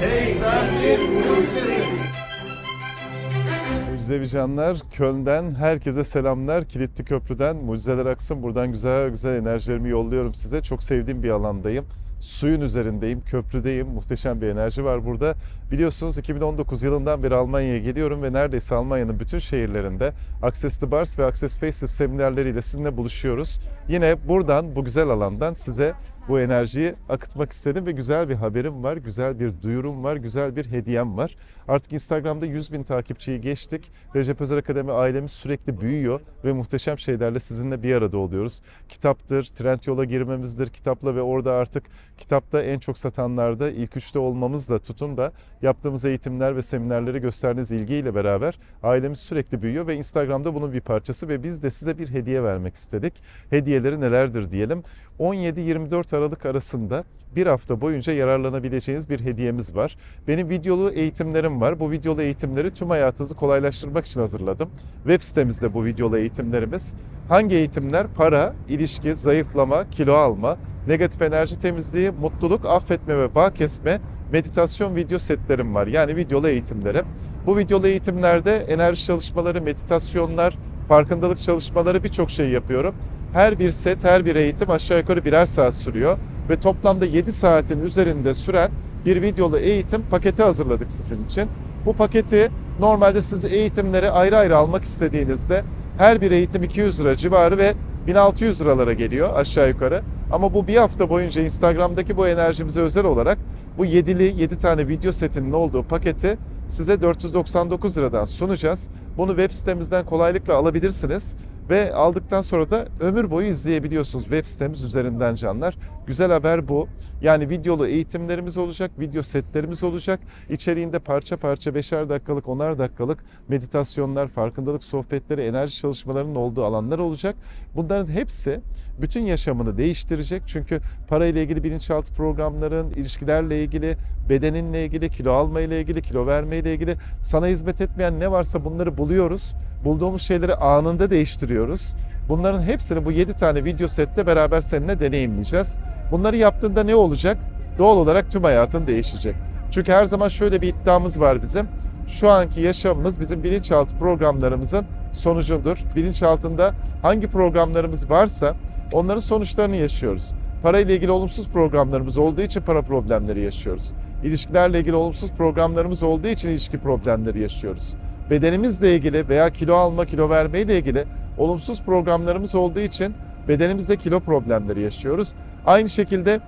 Hey sen bir mucizesin. Mucizevi canlar, Köln'den herkese selamlar. Kilitli Köprü'den Mucizeler Aksın. Buradan güzel güzel enerjilerimi yolluyorum size. Çok sevdiğim bir alandayım. Suyun üzerindeyim, köprüdeyim. Muhteşem bir enerji var burada. Biliyorsunuz 2019 yılından beri Almanya'ya geliyorum ve neredeyse Almanya'nın bütün şehirlerinde Access to Bars ve Access Facelift seminerleriyle sizinle buluşuyoruz. Yine buradan, bu güzel alandan size bu enerjiyi akıtmak istedim ve güzel bir haberim var, güzel bir duyurum var, güzel bir hediyem var. Artık Instagram'da 100 bin takipçiyi geçtik. Recep Özer Akademi ailemiz sürekli büyüyor ve muhteşem şeylerle sizinle bir arada oluyoruz. Kitaptır, trend yola girmemizdir kitapla ve orada artık kitapta en çok satanlarda ilk üçte olmamızla tutun da yaptığımız eğitimler ve seminerlere gösterdiğiniz ilgiyle beraber ailemiz sürekli büyüyor ve Instagram'da bunun bir parçası ve biz de size bir hediye vermek istedik. Hediyeleri nelerdir diyelim. 17-24 Aralık arasında bir hafta boyunca yararlanabileceğiniz bir hediyemiz var. Benim videolu eğitimlerim var. Bu videolu eğitimleri tüm hayatınızı kolaylaştırmak için hazırladım. Web sitemizde bu videolu eğitimlerimiz. Hangi eğitimler? Para, ilişki, zayıflama, kilo alma, negatif enerji temizliği, mutluluk, affetme ve bağ kesme, meditasyon video setlerim var. Yani videolu eğitimlerim. Bu videolu eğitimlerde enerji çalışmaları, meditasyonlar, farkındalık çalışmaları birçok şey yapıyorum. Her bir set, her bir eğitim aşağı yukarı birer saat sürüyor ve toplamda 7 saatin üzerinde süren bir videolu eğitim paketi hazırladık sizin için. Bu paketi normalde siz eğitimleri ayrı ayrı almak istediğinizde her bir eğitim 200 lira civarı ve 1600 liralara geliyor aşağı yukarı. Ama bu bir hafta boyunca Instagram'daki bu enerjimize özel olarak bu 7'li 7 tane video setinin olduğu paketi size 499 liradan sunacağız. Bunu web sitemizden kolaylıkla alabilirsiniz ve aldıktan sonra da ömür boyu izleyebiliyorsunuz web sitemiz üzerinden canlar. Güzel haber bu. Yani videolu eğitimlerimiz olacak, video setlerimiz olacak. İçeriğinde parça parça 5'er dakikalık, 10'ar dakikalık meditasyonlar, farkındalık sohbetleri, enerji çalışmalarının olduğu alanlar olacak. Bunların hepsi bütün yaşamını değiştirecek. Çünkü parayla ilgili bilinçaltı programların, ilişkilerle ilgili, bedeninle ilgili, kilo alma ile ilgili, kilo verme ile ilgili sana hizmet etmeyen ne varsa bunları buluyoruz. Bulduğumuz şeyleri anında değiştiriyoruz. Bunların hepsini bu 7 tane video sette beraber seninle deneyimleyeceğiz. Bunları yaptığında ne olacak? Doğal olarak tüm hayatın değişecek. Çünkü her zaman şöyle bir iddiamız var bizim. Şu anki yaşamımız bizim bilinçaltı programlarımızın sonucudur. Bilinçaltında hangi programlarımız varsa onların sonuçlarını yaşıyoruz. Parayla ilgili olumsuz programlarımız olduğu için para problemleri yaşıyoruz. İlişkilerle ilgili olumsuz programlarımız olduğu için ilişki problemleri yaşıyoruz. Bedenimizle ilgili veya kilo alma, kilo verme ile ilgili olumsuz programlarımız olduğu için bedenimizde kilo problemleri yaşıyoruz. Aynı şekilde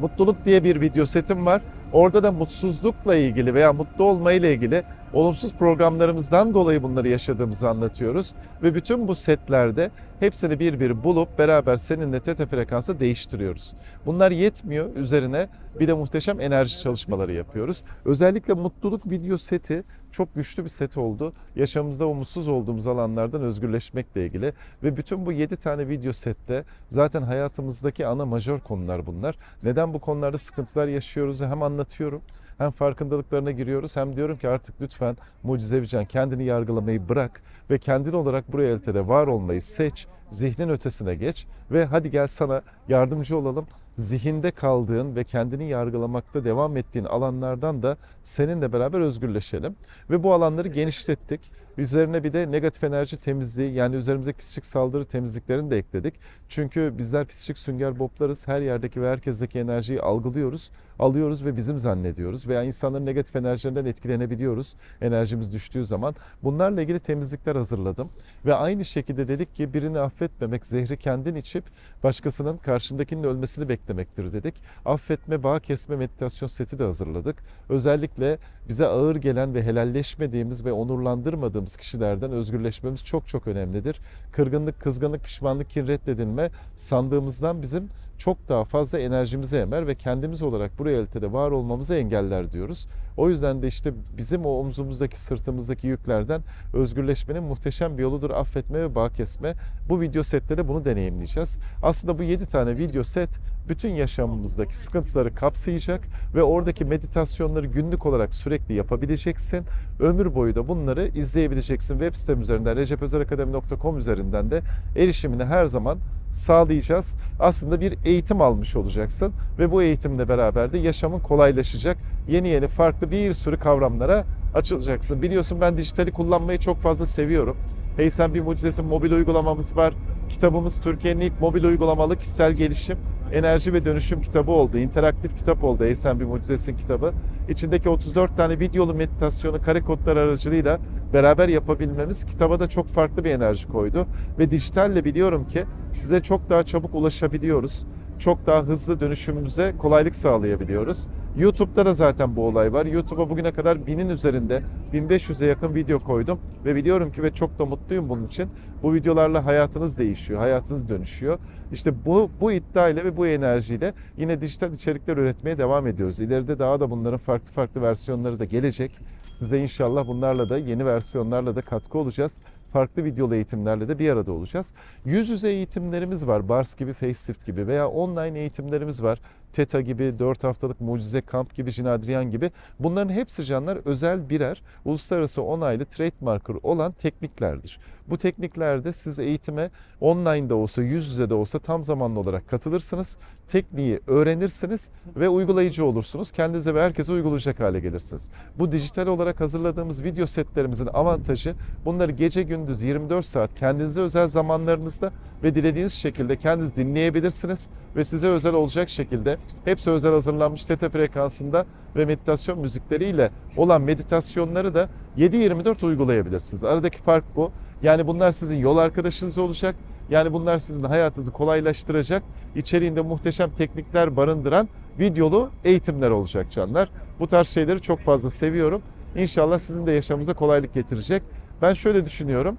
mutluluk diye bir video setim var. Orada da mutsuzlukla ilgili veya mutlu olma ile ilgili olumsuz programlarımızdan dolayı bunları yaşadığımızı anlatıyoruz. Ve bütün bu setlerde hepsini bir bir bulup beraber seninle teta frekansı değiştiriyoruz. Bunlar yetmiyor. Üzerine bir de muhteşem enerji çalışmaları yapıyoruz. Özellikle mutluluk video seti çok güçlü bir set oldu. Yaşamımızda o mutsuz olduğumuz alanlardan özgürleşmekle ilgili ve bütün bu 7 tane video sette zaten hayatımızdaki ana majör konular bunlar. Neden bu konularda sıkıntılar yaşıyoruz hem anlatıyorum hem farkındalıklarına giriyoruz hem diyorum ki artık lütfen mucizevican kendini yargılamayı bırak ve kendin olarak bu realitede var olmayı seç, zihnin ötesine geç ve hadi gel sana yardımcı olalım. Zihinde kaldığın ve kendini yargılamakta devam ettiğin alanlardan da seninle beraber özgürleşelim. Ve bu alanları genişlettik. Üzerine bir de negatif enerji temizliği yani üzerimizdeki psikik saldırı temizliklerini de ekledik. Çünkü bizler psikik sünger boblarız. Her yerdeki ve herkesteki enerjiyi algılıyoruz, alıyoruz ve bizim zannediyoruz. Veya insanların negatif enerjilerinden etkilenebiliyoruz enerjimiz düştüğü zaman. Bunlarla ilgili temizlikler hazırladım. Ve aynı şekilde dedik ki birini affetmemek, zehri kendin içip başkasının karşındakinin ölmesini beklemektir dedik. Affetme, bağ kesme meditasyon seti de hazırladık. Özellikle bize ağır gelen ve helalleşmediğimiz ve onurlandırmadığımız kişilerden özgürleşmemiz çok çok önemlidir. Kırgınlık, kızgınlık, pişmanlık, kin reddedilme sandığımızdan bizim çok daha fazla enerjimizi emer ve kendimiz olarak bu realitede var olmamızı engeller diyoruz. O yüzden de işte bizim o omzumuzdaki, sırtımızdaki yüklerden özgürleşmenin muhteşem bir yoludur affetme ve bağ kesme. Bu video sette de bunu deneyimleyeceğiz. Aslında bu 7 tane video set bütün yaşamımızdaki sıkıntıları kapsayacak ve oradaki meditasyonları günlük olarak sürekli yapabileceksin. Ömür boyu da bunları izleyebileceksin. Web sitem üzerinden recepözerakademi.com üzerinden de erişimini her zaman sağlayacağız. Aslında bir eğitim almış olacaksın ve bu eğitimle beraber de yaşamın kolaylaşacak. Yeni yeni farklı bir sürü kavramlara açılacaksın. Biliyorsun ben dijitali kullanmayı çok fazla seviyorum. Hey Sen Bir Mucizesin mobil uygulamamız var. Kitabımız Türkiye'nin ilk mobil uygulamalı kişisel gelişim, enerji ve dönüşüm kitabı oldu. İnteraktif kitap oldu Hey Sen Bir Mucizesin kitabı. İçindeki 34 tane videolu meditasyonu kare kodlar aracılığıyla beraber yapabilmemiz kitaba da çok farklı bir enerji koydu. Ve dijitalle biliyorum ki size çok daha çabuk ulaşabiliyoruz. Çok daha hızlı dönüşümümüze kolaylık sağlayabiliyoruz. YouTube'da da zaten bu olay var. YouTube'a bugüne kadar binin üzerinde 1500'e yakın video koydum ve biliyorum ki ve çok da mutluyum bunun için. Bu videolarla hayatınız değişiyor, hayatınız dönüşüyor. İşte bu bu iddia ile ve bu enerjiyle yine dijital içerikler üretmeye devam ediyoruz. İleride daha da bunların farklı farklı versiyonları da gelecek. Size inşallah bunlarla da yeni versiyonlarla da katkı olacağız. Farklı videolu eğitimlerle de bir arada olacağız. Yüz yüze eğitimlerimiz var. Bars gibi, Facelift gibi veya online eğitimlerimiz var. TETA gibi, 4 haftalık mucize kamp gibi, Jin Adrian gibi. Bunların hepsi canlar özel birer uluslararası onaylı trademarker olan tekniklerdir. Bu tekniklerde siz eğitime online de olsa, yüz yüze de olsa tam zamanlı olarak katılırsınız. Tekniği öğrenirsiniz ve uygulayıcı olursunuz. Kendinize ve herkese uygulayacak hale gelirsiniz. Bu dijital olarak hazırladığımız video setlerimizin avantajı bunları gece gündüz 24 saat kendinize özel zamanlarınızda ve dilediğiniz şekilde kendiniz dinleyebilirsiniz ve size özel olacak şekilde hepsi özel hazırlanmış teta frekansında ve meditasyon müzikleriyle olan meditasyonları da 7-24 uygulayabilirsiniz. Aradaki fark bu. Yani bunlar sizin yol arkadaşınız olacak. Yani bunlar sizin hayatınızı kolaylaştıracak, içeriğinde muhteşem teknikler barındıran videolu eğitimler olacak canlar. Bu tarz şeyleri çok fazla seviyorum. İnşallah sizin de yaşamınıza kolaylık getirecek. Ben şöyle düşünüyorum.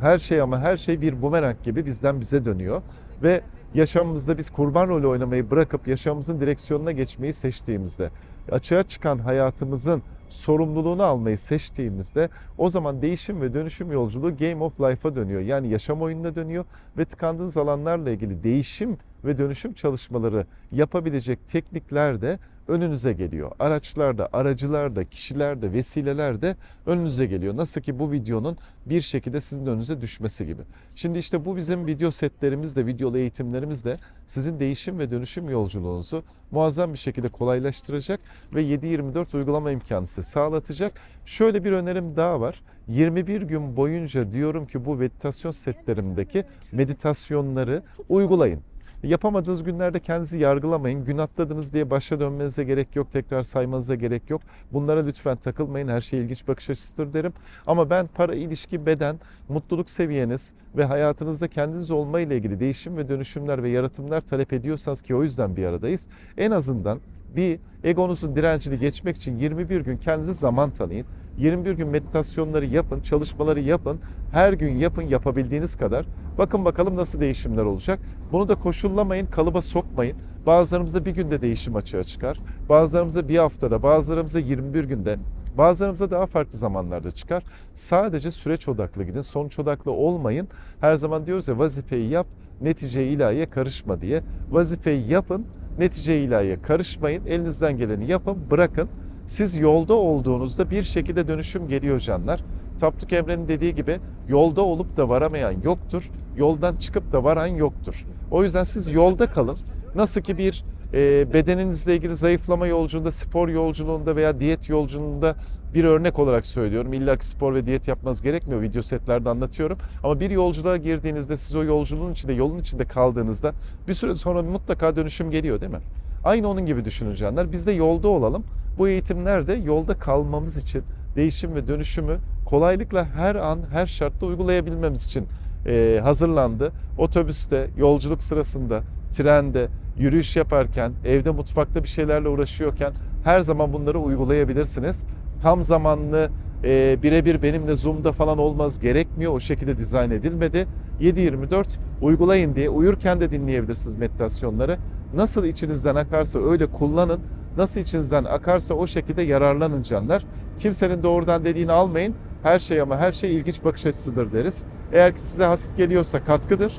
Her şey ama her şey bir bumerang gibi bizden bize dönüyor ve yaşamımızda biz kurban rolü oynamayı bırakıp yaşamımızın direksiyonuna geçmeyi seçtiğimizde, açığa çıkan hayatımızın sorumluluğunu almayı seçtiğimizde o zaman değişim ve dönüşüm yolculuğu Game of Life'a dönüyor. Yani yaşam oyununa dönüyor ve tıkandığınız alanlarla ilgili değişim ve dönüşüm çalışmaları yapabilecek teknikler de önünüze geliyor. Araçlar da, aracılar da, kişiler de, vesileler de önünüze geliyor. Nasıl ki bu videonun bir şekilde sizin önünüze düşmesi gibi. Şimdi işte bu bizim video setlerimiz de, videolu eğitimlerimiz de sizin değişim ve dönüşüm yolculuğunuzu muazzam bir şekilde kolaylaştıracak ve 7-24 uygulama imkanı size sağlatacak. Şöyle bir önerim daha var. 21 gün boyunca diyorum ki bu meditasyon setlerimdeki meditasyonları uygulayın. Yapamadığınız günlerde kendinizi yargılamayın. Gün atladınız diye başa dönmenize gerek yok. Tekrar saymanıza gerek yok. Bunlara lütfen takılmayın. Her şey ilginç bakış açısıdır derim. Ama ben para, ilişki, beden, mutluluk seviyeniz ve hayatınızda kendiniz olma ile ilgili değişim ve dönüşümler ve yaratımlar talep ediyorsanız ki o yüzden bir aradayız. En azından bir egonuzun direncini geçmek için 21 gün kendinize zaman tanıyın. 21 gün meditasyonları yapın, çalışmaları yapın. Her gün yapın yapabildiğiniz kadar. Bakın bakalım nasıl değişimler olacak. Bunu da koşullamayın, kalıba sokmayın. Bazılarımızda bir günde değişim açığa çıkar. Bazılarımızda bir haftada, bazılarımızda 21 günde, Bazılarımıza daha farklı zamanlarda çıkar. Sadece süreç odaklı gidin, sonuç odaklı olmayın. Her zaman diyoruz ya vazifeyi yap, neticeye ilahiye karışma diye. Vazifeyi yapın, neticeye ilahiye karışmayın. Elinizden geleni yapın, bırakın. Siz yolda olduğunuzda bir şekilde dönüşüm geliyor canlar. Tapduk Emre'nin dediği gibi yolda olup da varamayan yoktur. Yoldan çıkıp da varan yoktur. O yüzden siz yolda kalın. Nasıl ki bir e, bedeninizle ilgili zayıflama yolculuğunda, spor yolculuğunda veya diyet yolculuğunda bir örnek olarak söylüyorum. İlla spor ve diyet yapmanız gerekmiyor. Video setlerde anlatıyorum. Ama bir yolculuğa girdiğinizde siz o yolculuğun içinde, yolun içinde kaldığınızda bir süre sonra mutlaka dönüşüm geliyor değil mi? Aynı onun gibi düşünün. Biz de yolda olalım. Bu eğitimler de yolda kalmamız için değişim ve dönüşümü kolaylıkla her an, her şartta uygulayabilmemiz için e, hazırlandı. Otobüste, yolculuk sırasında, trende, yürüyüş yaparken, evde mutfakta bir şeylerle uğraşıyorken her zaman bunları uygulayabilirsiniz. Tam zamanlı e, birebir benimle Zoom'da falan olmaz gerekmiyor. O şekilde dizayn edilmedi. 7-24 uygulayın diye uyurken de dinleyebilirsiniz meditasyonları. Nasıl içinizden akarsa öyle kullanın. Nasıl içinizden akarsa o şekilde yararlanın canlar. Kimsenin doğrudan dediğini almayın. Her şey ama her şey ilginç bakış açısıdır deriz. Eğer ki size hafif geliyorsa katkıdır.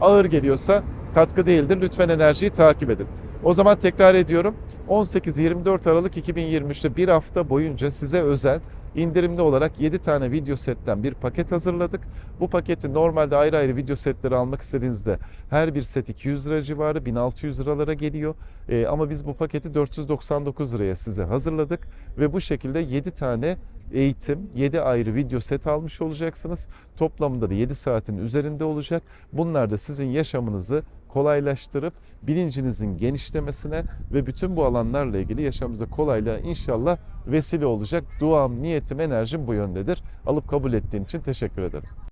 Ağır geliyorsa katkı değildir. Lütfen enerjiyi takip edin. O zaman tekrar ediyorum. 18-24 Aralık 2023'te bir hafta boyunca size özel indirimli olarak 7 tane video setten bir paket hazırladık. Bu paketi normalde ayrı ayrı video setleri almak istediğinizde her bir set 200 lira civarı 1600 liralara geliyor. Ee, ama biz bu paketi 499 liraya size hazırladık ve bu şekilde 7 tane eğitim, 7 ayrı video set almış olacaksınız. Toplamında da 7 saatin üzerinde olacak. Bunlar da sizin yaşamınızı kolaylaştırıp bilincinizin genişlemesine ve bütün bu alanlarla ilgili yaşamımıza kolaylığa inşallah vesile olacak. Duam, niyetim, enerjim bu yöndedir. Alıp kabul ettiğin için teşekkür ederim.